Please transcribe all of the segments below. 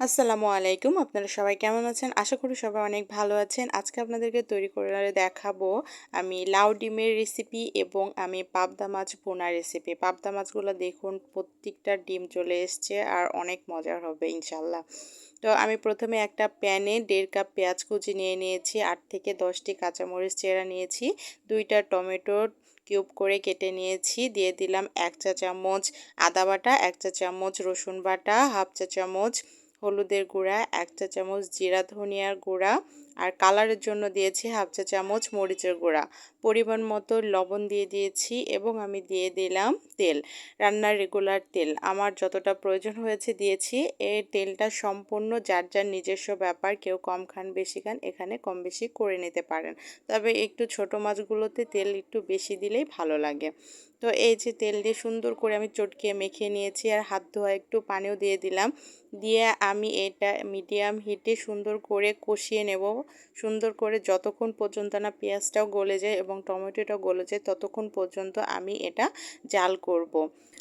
আসসালামু আলাইকুম। আপনারা সবাই কেমন আছেন? আশা করি সবাই অনেক ভালো আছেন। আজকে আপনাদেরকে তৈরি করে দেখাবো আমি লাউ ডিমের রেসিপি এবং আমি পাবদা মাছ বোনা রেসিপি পাবদা মাছগুলো দেখুন, প্রত্যেকটা ডিম চলে এসছে আর অনেক মজার হবে ইনশাল্লাহ তো আমি প্রথমে একটা প্যানে দেড় কাপ পেঁয়াজ কুচি নিয়ে নিয়েছি, আট থেকে দশটি কাঁচামরিচ চেরা নিয়েছি, দুইটা টমেটো কিউব করে কেটে নিয়েছি, দিয়ে দিলাম এক চা চামচ আদা বাটা, এক চা চামচ রসুন বাটা, হাফ চা চামচ হলুদের গুঁড়া এক চা চামচ জিরা ধনিয়ার গুঁড়া আর কালারের জন্য দিয়েছি হাফ চা চামচ মরিচের গুঁড়া। পরিমাণ মতো লবণ দিয়ে দিয়েছি এবং আমি দিয়ে দিলাম তেল, রান্নার রেগুলার তেল। আমার যতটা প্রয়োজন হয়েছে দিয়েছি। এই তেলটা সম্পূর্ণ, যার যার নিজস্ব ব্যাপার, কেউ কম খান, বেশি খান, এখানে কম বেশি করে নিতে পারেন। তবে একটু ছোট মাছগুলোতে তেল একটু বেশি দিলেই ভালো লাগে। তো এই যে তেল দিয়ে সুন্দর করে আমি চটকে মেখে নিয়েছি আর হাত ধোয়া একটু পানিও দিয়ে দিলাম। দিয়ে আমি এটা মিডিয়াম হিটে সুন্দর করে কষিয়ে নেব। সুন্দর করে যতক্ষণ পর্যন্ত না পেঁয়াজটাও গলে যায় এবং টমেটোটাও গলে যায়, ততক্ষণ পর্যন্ত আমি এটা জাল করব।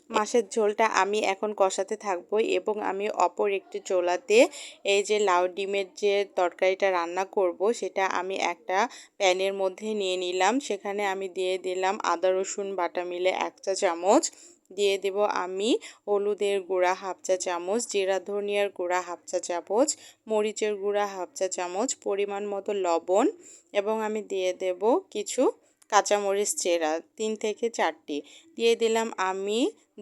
মাছের ঝোলটা আমি এখন কষাতে থাকব এবং আমি অপর একটি চোলাতে এই যে লাউ ডিমের যে তরকারিটা রান্না করব, সেটা আমি একটা প্যানের মধ্যে নিয়ে নিলাম সেখানে আমি দিয়ে দিলাম আদা, রসুন, বাটা মিলে এক চা চামচ দিয়ে দেব আমি হলুদের গুঁড়া হাফ চা চামচ, জিরা ধনিয়ার গুঁড়া হাফ চা চামচ, মরিচের গুঁড়া হাফ চা চামচ, পরিমাণ মতো লবণ এবং আমি দিয়ে দেব কিছু কাঁচামরিচ চেরা, তিন থেকে চারটি। দিয়ে দিলাম আমি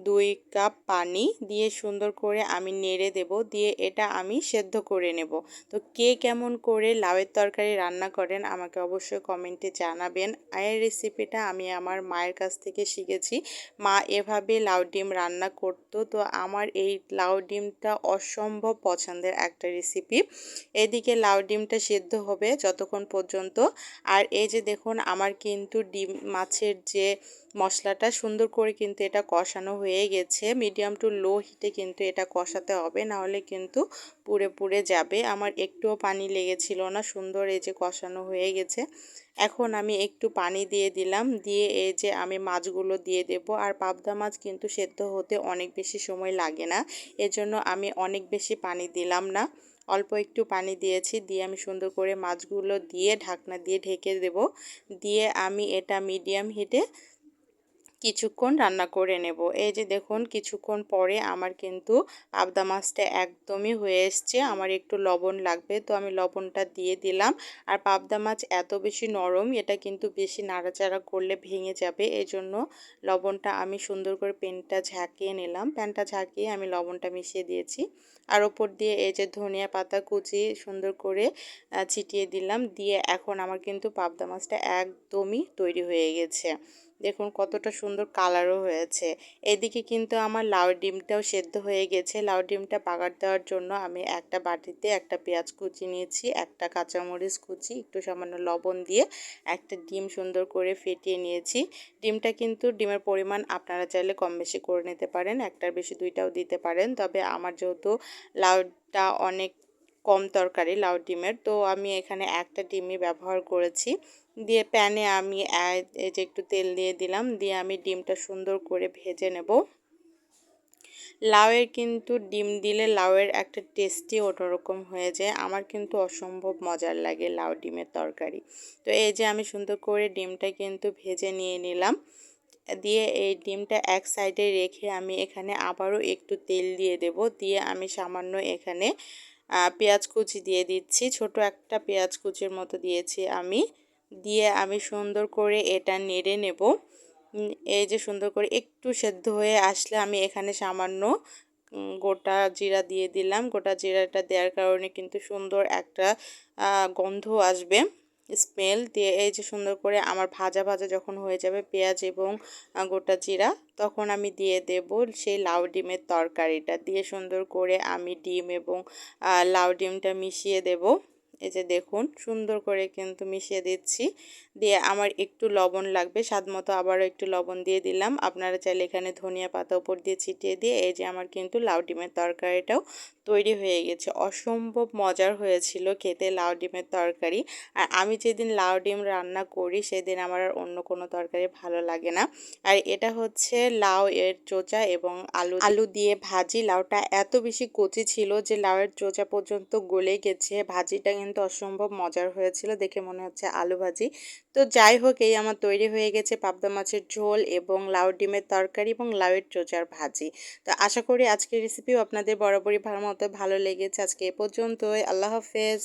দুই কাপ পানি, দিয়ে সুন্দর করে আমি নেড়ে দেব, দিয়ে এটা আমি সেদ্ধ করে নেব। তো কে কেমন করে লাউয়ের তরকারি রান্না করেন আমাকে অবশ্যই কমেন্টে জানাবেন। আয়ের রেসিপিটা আমি আমার মায়ের কাছ থেকে শিখেছি। মা এভাবে লাউ ডিম রান্না করতো, তো আমার এই লাউ ডিমটা অসম্ভব পছন্দের একটা রেসিপি। এদিকে লাউ ডিমটা সেদ্ধ হবে যতক্ষণ পর্যন্ত। আর এই যে দেখুন, আমার কিন্তু ডিম, মাছের যে মশলাটা সুন্দর করে কিন্তু এটা কষানো হয়ে গেছে। মিডিয়াম টু লো হিটে কিন্তু এটা কষাতে হবে, নাহলে কিন্তু পুড়ে পুড়ে যাবে। আমার একটুও পানি লেগেছিল না, সুন্দর এই যে কষানো হয়ে গেছে। এখন আমি একটু পানি দিয়ে দিলাম, দিয়ে এই যে আমি মাছগুলো দিয়ে দেব। আর পাবদা মাছ কিন্তু সেদ্ধ হতে অনেক বেশি সময় লাগে না, এজন্য আমি অনেক বেশি পানি দিলাম না। অল্প একটু পানি দিয়েছি, দিয়ে আমি সুন্দর করে মাছগুলো দিয়ে ঢাকনা দিয়ে ঢেকে দেব। দিয়ে আমি এটা মিডিয়াম হিটে কিছুক্ষণ রান্না করে নেব। এই যে দেখুন, কিছুক্ষণ পরে আমার কিন্তু পাবদা মাছটা একদমই হয়ে এসছে। আমার একটু লবণ লাগবে, তো আমি লবণটা দিয়ে দিলাম। আর পাবদা মাছ এত বেশি নরম, এটা কিন্তু বেশি নাড়াচাড়া করলে ভেঙে যাবে। এই জন্য লবণটা আমি সুন্দর করে পেনটা ঝাঁকিয়ে নিলাম। প্যানটা ঝাঁকিয়ে আমি লবণটা মিশিয়ে দিয়েছি। আর ওপর দিয়ে এই যে ধনিয়া পাতা কুচি সুন্দর করে ছিটিয়ে দিলাম। দিয়ে এখন আমার কিন্তু পাবদা মাছটা একদমই তৈরি হয়ে গেছে। দেখুন কতটা সুন্দর কালারও হয়েছে। এদিকে কিন্তু আমার লাউ ডিমটাও সেদ্ধ হয়ে গেছে। লাউ ডিমটা বাগার দেওয়ার জন্য আমি একটা বাটিতে একটা পেঁয়াজ কুচি নিয়েছি, একটা কাঁচামরিচ কুচি, একটু সামান্য লবণ দিয়ে একটা ডিম সুন্দর করে ফেটিয়ে নিয়েছি। ডিমটা কিন্তু ডিমের পরিমাণ আপনারা চাইলে কম বেশি করে নিতে পারেন, একটার বেশি দুইটাও দিতে পারেন। তবে আমার যেহেতু লাউটা অনেক কম তরকারি, লাউ ডিমের, তো আমি এখানে একটা ডিমই ব্যবহার করেছি। দিয়ে প্যানে আমি এই যে একটু তেল দিয়ে দিলাম, দিয়ে আমি ডিমটা সুন্দর করে ভেজে নেব। লাউয়ের কিন্তু ডিম দিলে লাউয়ের একটা টেস্টি অন্যরকম হয়ে যায়। আমার কিন্তু অসম্ভব মজার লাগে লাউ ডিমের তরকারি। তো এই যে আমি সুন্দর করে ডিমটা কিন্তু ভেজে নিয়ে নিলাম। দিয়ে এই ডিমটা এক সাইডে রেখে আমি এখানে আবারও একটু তেল দিয়ে দেব। দিয়ে আমি সামান্য এখানে পেঁয়াজ কুচি দিয়ে দিচ্ছি। ছোট একটা পেঁয়াজ কুচির মতো দিয়েছি আমি। দিয়ে আমি সুন্দর করে এটা নেড়ে নেব। এই যে সুন্দর করে একটু সেদ্ধ হয়ে আসলে আমি এখানে সামান্য গোটা জিরা দিয়ে দিলাম। গোটা জিরাটা দেওয়ার কারণে কিন্তু সুন্দর একটা গন্ধ আসবে, স্মেল দিয়ে। এই যে সুন্দর করে আমার ভাজা ভাজা যখন হয়ে যাবে পেঁয়াজ এবং গোটা জিরা, তখন আমি দিয়ে দেব সেই লাউ ডিমের তরকারিটা। দিয়ে সুন্দর করে আমি ডিম এবং লাউ ডিমটা মিশিয়ে দেব। এই যে দেখুন, সুন্দর করে কিন্তু মিশিয়ে দিচ্ছি। দিয়ে আমার একটু লবণ লাগবে, স্বাদ মতো আবারও একটু লবণ দিয়ে দিলাম। আপনারা চাইলে এখানে ধনিয়া পাতা উপর দিয়ে ছিটিয়ে দিয়ে, এই যে আমার কিন্তু লাউ ডিমের তরকারিটাও তৈরি হয়ে গেছে। অসম্ভব মজার হয়েছিল খেতে লাউ ডিমের তরকারি। আর আমি যেদিন লাউ ডিম রান্না করি, সেদিন আমার আর অন্য কোনো তরকারি ভালো লাগে না। আর এটা হচ্ছে লাউ এর চোচা এবং আলু আলু দিয়ে ভাজি। লাউটা এত বেশি কচি ছিল যে লাউয়ের চোচা পর্যন্ত গলে গেছে। ভাজিটা কিন্তু অসম্ভব মজার হয়েছিল। দেখে মনে হচ্ছে আলু ভাজি। তো যাই হোক, এই আমার তৈরি হয়ে গেছে পাবদা মাছের ঝোল এবং লাউ ডিমের তরকারি এবং লাউয়ের চোচার ভাজি। তো আশা করি আজকের রেসিপিও আপনাদের বরাবরই ভালো মতো ভালো লেগেছে। আজকে এ পর্যন্তই। আল্লাহ হাফেজ।